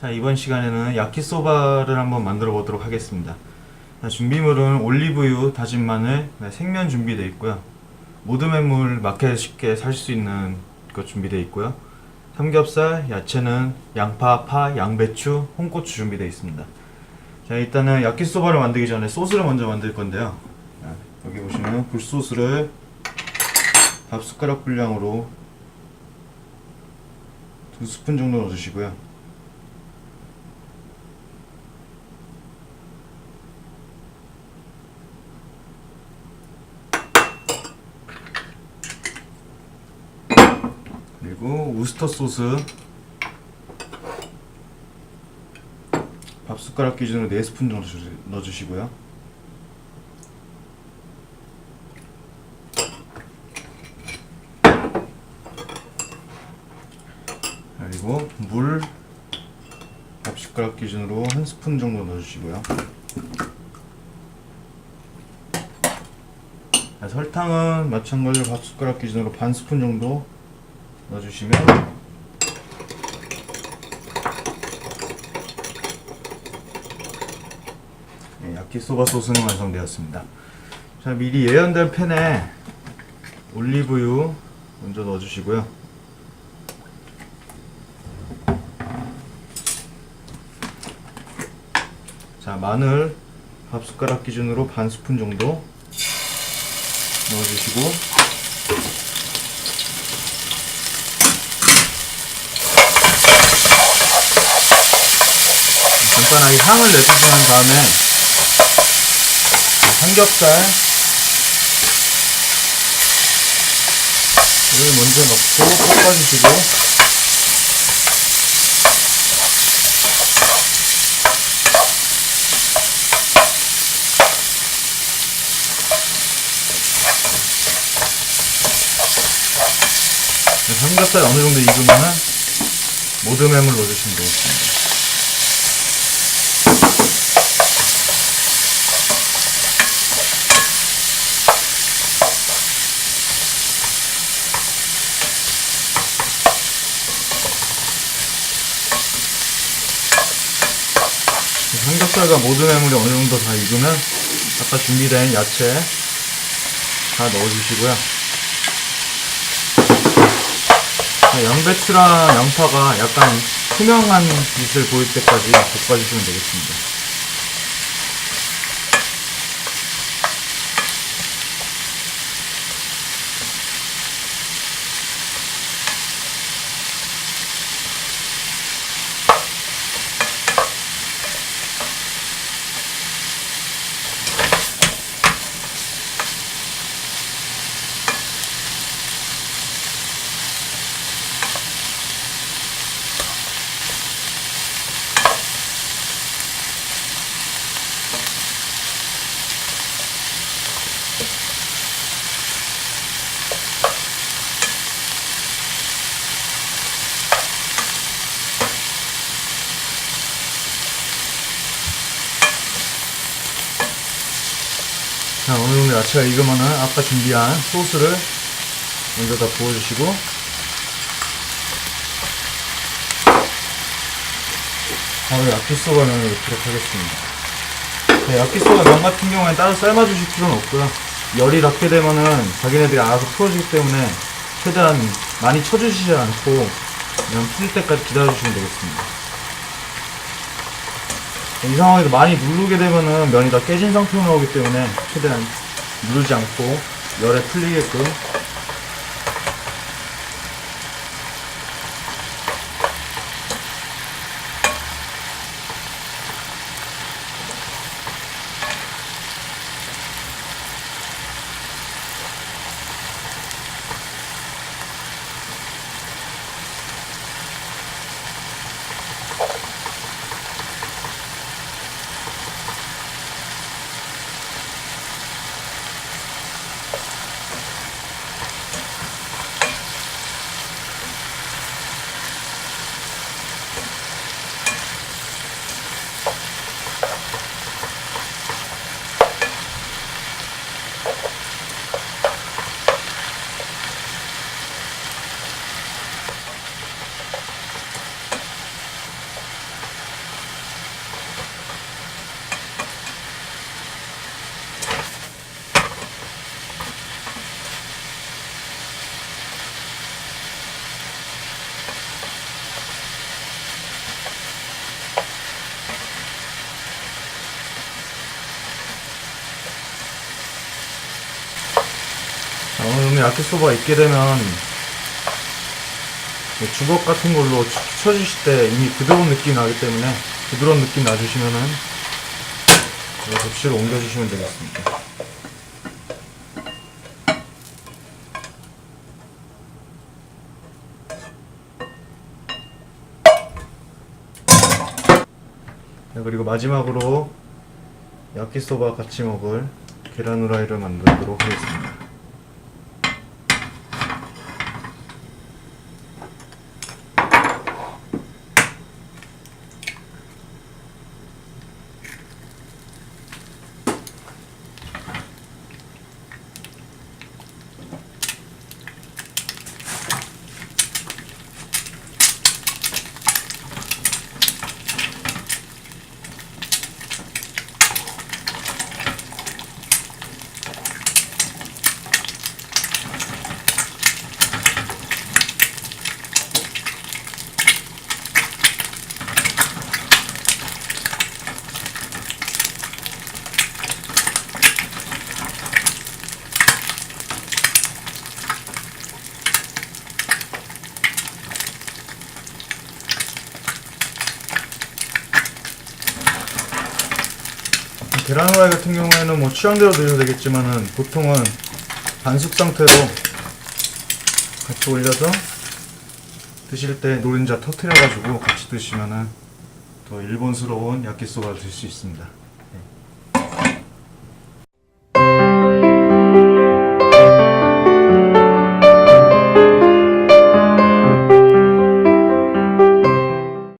자, 이번 시간에는 야키소바를 한번 만들어 보도록 하겠습니다. 자, 준비물은 올리브유, 다진 마늘, 네, 생면 준비되어 있고요. 모듬의물 마켓 쉽게 살 수 있는 것 준비되어 있고요. 삼겹살, 야채는 양파, 파, 양배추, 홍고추 준비되어 있습니다. 자, 일단은 야키소바를 만들기 전에 소스를 먼저 만들 건데요. 자, 여기 보시면 굴소스를 밥 숟가락 분량으로 두 스푼 정도 넣어주시고요. 그리고 우스터 소스 밥 숟가락 기준으로 4스푼 정도 주- 넣어주시고요. 그리고 물 밥 숟가락 기준으로 한 스푼 정도 넣어주시고요. 자, 설탕은 마찬가지로 밥 숟가락 기준으로 반 스푼 정도 넣어주시면 네, 야키소바 소스는 완성되었습니다. 자 미리 예연된 팬에 올리브유 먼저 넣어주시고요. 자 마늘 밥 숟가락 기준으로 반 스푼 정도 넣어주시고. 간단하게 향을 내주신 다음에 삼겹살 을 먼저 넣고 볶아주시고 삼겹살 어느 정도 익으면은 모듬햄을 넣어주시면 되겠습니다. 삼겹살과 모든 해물이 어느 정도 다 익으면 아까 준비된 야채 다 넣어주시고요. 자, 양배추랑 양파가 약간 투명한 빛을 보일 때까지 볶아주시면 되겠습니다. 자, 어느 정도 야채가 익으면은 아까 준비한 소스를 먼저 다 부어주시고 바로 야키소바를 넣도록 하겠습니다. 네, 야키소바 면 같은 경우에는 따로 삶아주실 필요는 없고요. 열이 닿게 되면은 자기네들이 알아서 풀어지기 때문에 최대한 많이 쳐주시지 않고 그냥 풀 때까지 기다려주시면 되겠습니다. 이 상황에서 많이 누르게 되면은 면이 다 깨진 상태로 나오기 때문에 최대한 누르지 않고 열에 풀리게끔 야키소바 익게 되면 뭐 주걱 같은 걸로 쳐- 쳐주실 때 이미 부드러운 느낌이 나기 때문에 부드러운 느낌 나주시면은 이 접시로 옮겨주시면 되겠습니다. 네, 그리고 마지막으로 야키소바 같이 먹을 계란 후라이를 만들도록 하겠습니다. 계란 후라이 같은 경우에는 뭐 취향대로 드셔도 되겠지만은 보통은 반숙 상태로 같이 올려서 드실 때 노른자 터트려가지고 같이 드시면은 더 일본스러운 야끼소바를 드실 수 있습니다.